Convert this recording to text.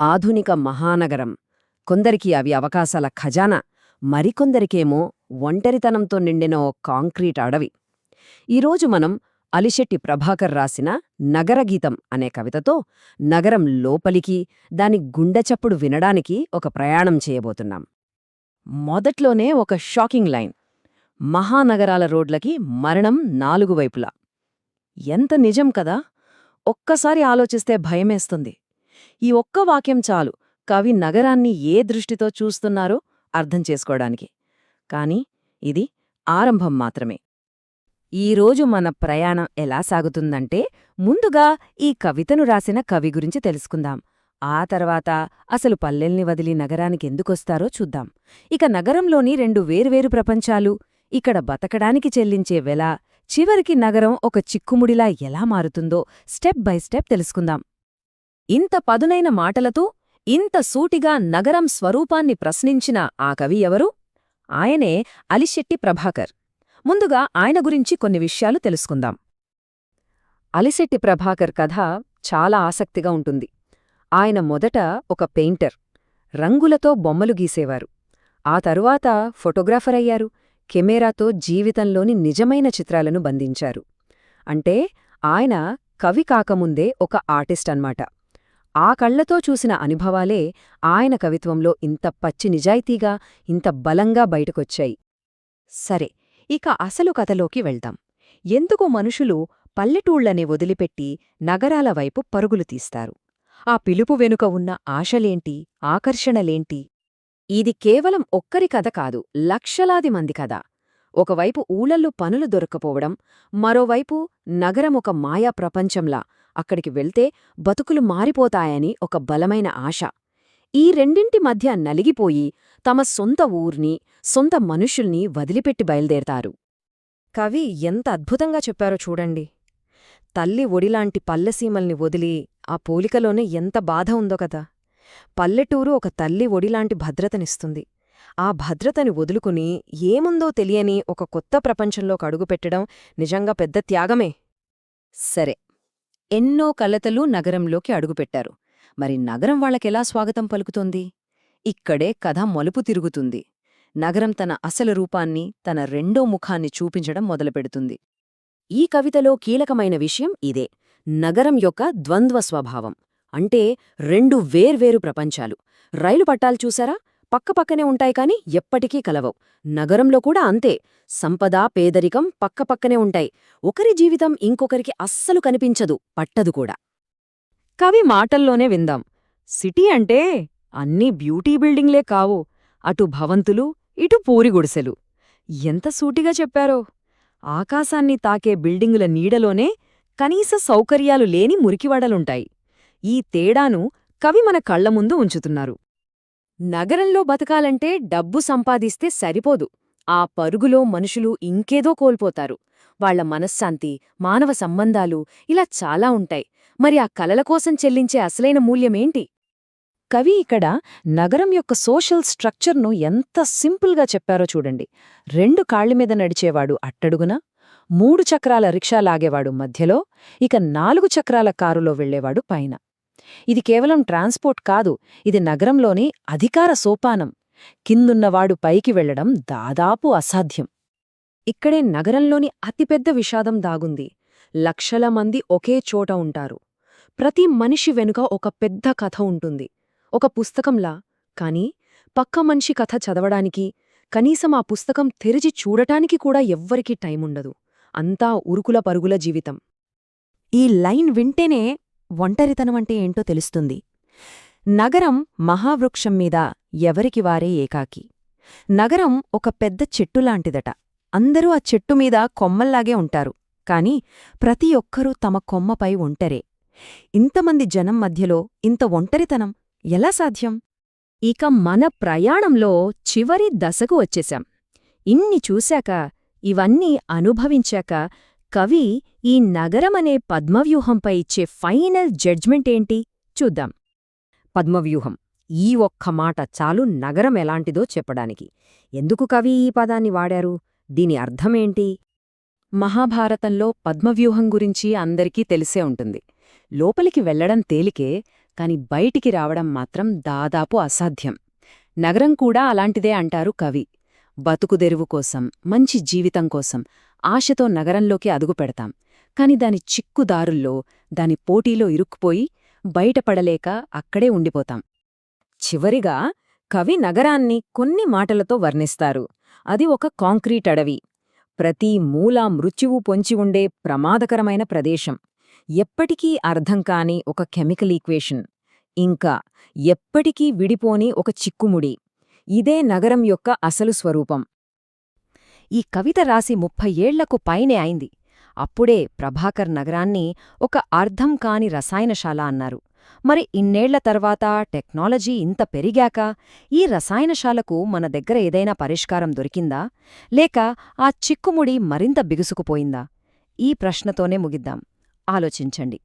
ఆధునిక మహానగరం. కొందరికి అవి అవకాశాల ఖజానా మరికొందరికేమో ఒంటరితనంతో నిండిన ఓ కాంక్రీట్ అడవి. ఈరోజు మనం అలిశెట్టి ప్రభాకర్ రాసిన నగరగీతం అనే కవితతో నగరం లోపలికి దాని గుండెచప్పుడు వినడానికి ఒక ప్రయాణం చేయబోతున్నాం. మొదట్లోనే ఒక షాకింగ్ లైన్. మహానగరాల రోడ్లకి మరణం నాలుగు వైపులా. ఎంత నిజం కదా? ఒక్కసారి ఆలోచిస్తే భయమేస్తుంది. ఈ ఒక్క వాక్యం చాలు. కవి నగరాన్ని ఏ దృష్టితో చూస్తున్నారో అర్థం చేసుకోవడానికి. కాని ఇది ఆరంభం మాత్రమే. ఈరోజు మన ప్రయాణం ఎలా సాగుతుందంటే ముందుగా ఈ కవితను రాసిన కవి గురించి తెలుసుకుందాం. ఆ తర్వాత అసలు పల్లెల్ని వదిలి నగరానికెందుకొస్తారో చూద్దాం. ఇక నగరంలోని రెండు వేరువేరు ప్రపంచాలు ఇక్కడ బతకడానికి చెల్లించే వెల చివరికి నగరం ఒక చిక్కుముడిలా ఎలా మారుతుందో స్టెప్ బై స్టెప్ తెలుసుకుందాం. ఇంత పదునైన మాటలతో ఇంత సూటిగా నగరం స్వరూపాన్ని ప్రశ్నించిన ఆ కవి ఎవరు? ఆయనే అలిశెట్టి ప్రభాకర్. ముందుగా ఆయన గురించి కొన్ని విషయాలు తెలుసుకుందాం. అలిశెట్టి ప్రభాకర్ కథ చాలా ఆసక్తిగా ఉంటుంది. ఆయన మొదట ఒక పెయింటర్ రంగులతో బొమ్మలు గీసేవారు. ఆ తరువాత ఫోటోగ్రాఫర్ అయ్యారు కెమెరాతో జీవితంలోని నిజమైన చిత్రాలను బంధించారు. అంటే ఆయన కవి కాకముందే ఒక ఆర్టిస్ట్ అన్మాట ఆ కళ్ళతో చూసిన అనుభవాలే ఆయన కవిత్వంలో ఇంత పచ్చి నిజాయితీగా ఇంత బలంగా బయటకొచ్చాయి. సరే ఇక అసలు కథలోకి వెళ్దాం. ఎందుకు మనుషులు పల్లెటూళ్ళనే వదిలిపెట్టి నగరాల వైపు పరుగులు తీస్తారు? ఆ పిలుపు వెనుక ఉన్న ఆశలేంటి ఆకర్షణలేంటి? ఇది కేవలం ఒక్కరి కథ కాదు లక్షలాది మంది కథ. ఒకవైపు ఊళ్ళల్లో పనులు దొరకపోవడం మరోవైపు నగరం ఒక మాయా ప్రపంచంలా అక్కడికి వెళ్తే బతుకులు మారిపోతాయని ఒక బలమైన ఆశ. ఈ రెండింటి మధ్య నలిగిపోయి తమ సొంత ఊర్ని సొంత మనుషుల్ని వదిలిపెట్టి బయలుదేరతారు. కవి ఎంత అద్భుతంగా చెప్పారో చూడండి. తల్లి ఒడిలాంటి పల్లెసీమల్ని వదిలి ఆ పోలికలోనే ఎంత బాధ ఉందో కదా. పల్లెటూరు ఒక తల్లి ఒడిలాంటి భద్రతనిస్తుంది. ఆ భద్రతని వదులుకుని ఏముందో తెలియని ఒక కొత్త ప్రపంచంలోకి అడుగుపెట్టడం నిజంగా పెద్ద త్యాగమే. సరే. ఎన్నో కలతలు నగరంలోకి అడుగుపెట్టారు. మరి నగరం వాళ్ళకెలా స్వాగతం పలుకుతోంది? ఇక్కడే కథ మలుపు తిరుగుతుంది. నగరం తన అసలు రూపాన్ని తన రెండో ముఖాన్ని చూపించడం మొదలుపెడుతుంది. ఈ కవితలో కీలకమైన విషయం ఇదే. నగరం యొక్క ద్వంద్వ స్వభావం. అంటే రెండు వేర్వేరు ప్రపంచాలు. రైలు పట్టాలు చూసారా పక్కపక్కనే ఉంటాయి కాని ఎప్పటికీ కలవవు. నగరంలో కూడా అంతే. సంపద పేదరికం పక్కపక్కనే ఉంటాయి. ఒకరి జీవితం ఇంకొకరికి అస్సలు కనిపించదు పట్టదు కూడా. కవి మాటల్లోనే విందాం. సిటీ అంటే అన్నీ బ్యూటీ బిల్డింగ్లే కావు. అటు భవంతులు ఇటు పూరిగుడిసెలు ఎంత సూటిగా చెప్పారో. ఆకాశాన్ని తాకే బిల్డింగుల నీడలోనే కనీస సౌకర్యాలు లేని మురికివాడలుంటాయి. ఈ తేడాను కవి మన కళ్ళ ముందు ఉంచుతున్నారు. నగరంలో బతకాలంటే డబ్బు సంపాదిస్తే సరిపోదు. ఆ పరుగులో మనుషులు ఇంకేదో కోల్పోతారు. వాళ్ళ మనశ్శాంతి మానవ సంబంధాలు ఇలా చాలా ఉంటాయి. మరి ఆ కలల కోసం చెల్లించే అసలైన మూల్యమేంటి? కవి ఇక్కడ నగరం యొక్క సోషల్ స్ట్రక్చర్ను ఎంత సింపుల్గా చెప్పారో చూడండి. రెండు కాళ్ళమీద నడిచేవాడు అట్టడుగున మూడు చక్రాల రిక్షా లాగేవాడు మధ్యలో ఇక నాలుగు చక్రాల కారులో వెళ్ళేవాడు పైన. ఇది కేవలం ట్రాన్స్పోర్ట్ కాదు ఇది నగరంలోని అధికార సోపానం. కిందున్నవాడు పైకి వెళ్ళడం దాదాపు అసాధ్యం. ఇక్కడే నగరంలోని అతిపెద్ద విషాదం దాగుంది. లక్షల మంది ఒకే చోట ఉంటారు. ప్రతి మనిషి వెనుక ఒక పెద్ద కథ ఉంటుంది. ఒక పుస్తకంలా కాని పక్క మనిషి కథ చదవడానికి కనీసం ఆ పుస్తకం తెరిచి చూడటానికి కూడా ఎవ్వరికీ టైముండదు. అంతా ఉరుకుల పరుగుల జీవితం. ఈ లైన్ వింటేనే ఒంటరితనమంటే ఏంటో తెలుస్తుంది. నగరం మహావృక్షం మీద ఎవరికి వారే ఏకాకి. నగరం ఒక పెద్ద చెట్టులాంటిదట అందరూ ఆ చెట్టు మీద కొమ్మల్లాగే ఉంటారు. కాని ప్రతి ఒక్కరూ తమ కొమ్మపై ఒంటరే. ఇంతమంది జనం మధ్యలో ఇంత ఒంటరితనం ఎలా సాధ్యం? ఇక మన ప్రయాణంలో చివరి దశకు వచ్చేశాం. ఇన్ని చూశాక ఇవన్నీ అనుభవించాక కవి ఈ నగరమనే పద్మవ్యూహంపై ఇచ్చే ఫైనల్ జడ్జ్మెంట్ ఏంటి? చూద్దాం. పద్మవ్యూహం. ఈ ఒక్క మాట చాలు నగరం ఎలాంటిదో చెప్పడానికి. ఎందుకు కవి ఈ పదాన్ని వాడారు? దీని అర్థమేంటి మహాభారతంలో పద్మవ్యూహం గురించి అందరికీ తెలిసే ఉంటుంది. లోపలికి వెళ్ళడం తేలికే కాని బయటికి రావడం మాత్రం దాదాపు అసాధ్యం. నగరం కూడా అలాంటిదే అంటారు కవి. బతుకుదెరువు కోసం మంచి జీవితం కోసం ఆశతో నగరంలోకి అదుగుపెడతాం కాని దాని చిక్కుదారుల్లో దాని పోటీలో ఇరుక్కుపోయి బయటపడలేక అక్కడే ఉండిపోతాం. చివరిగా కవి నగరాన్ని కొన్ని మాటలతో వర్ణిస్తారు. అది ఒక కాంక్రీట్ అడవి. ప్రతి మూలా మృత్యువు పొంచి ఉండే ప్రమాదకరమైన ప్రదేశం. ఎప్పటికీ అర్థం కాని ఒక కెమికల్ ఈక్వేషన్. ఇంకా ఎప్పటికీ విడిపోని ఒక చిక్కుముడి. ఇదే నగరం యొక్క అసలు స్వరూపం. ఈ కవిత రాసి ముప్పై ఏళ్ళకు పైనే అయింది. అప్పుడే ప్రభాకర్ నగరాన్ని ఒక అర్థం కాని రసాయనశాల అన్నారు. మరి ఇన్నేళ్ళ తర్వాత టెక్నాలజీ ఇంత పెరిగాక ఈ రసాయనశాలకు మన దగ్గర ఏదైనా పరిష్కారం దొరికిందా? లేక ఆ చిక్కుముడి మరింత బిగుసుకుపోయిందా? ఈ ప్రశ్నతోనే ముగిద్దాం. ఆలోచించండి.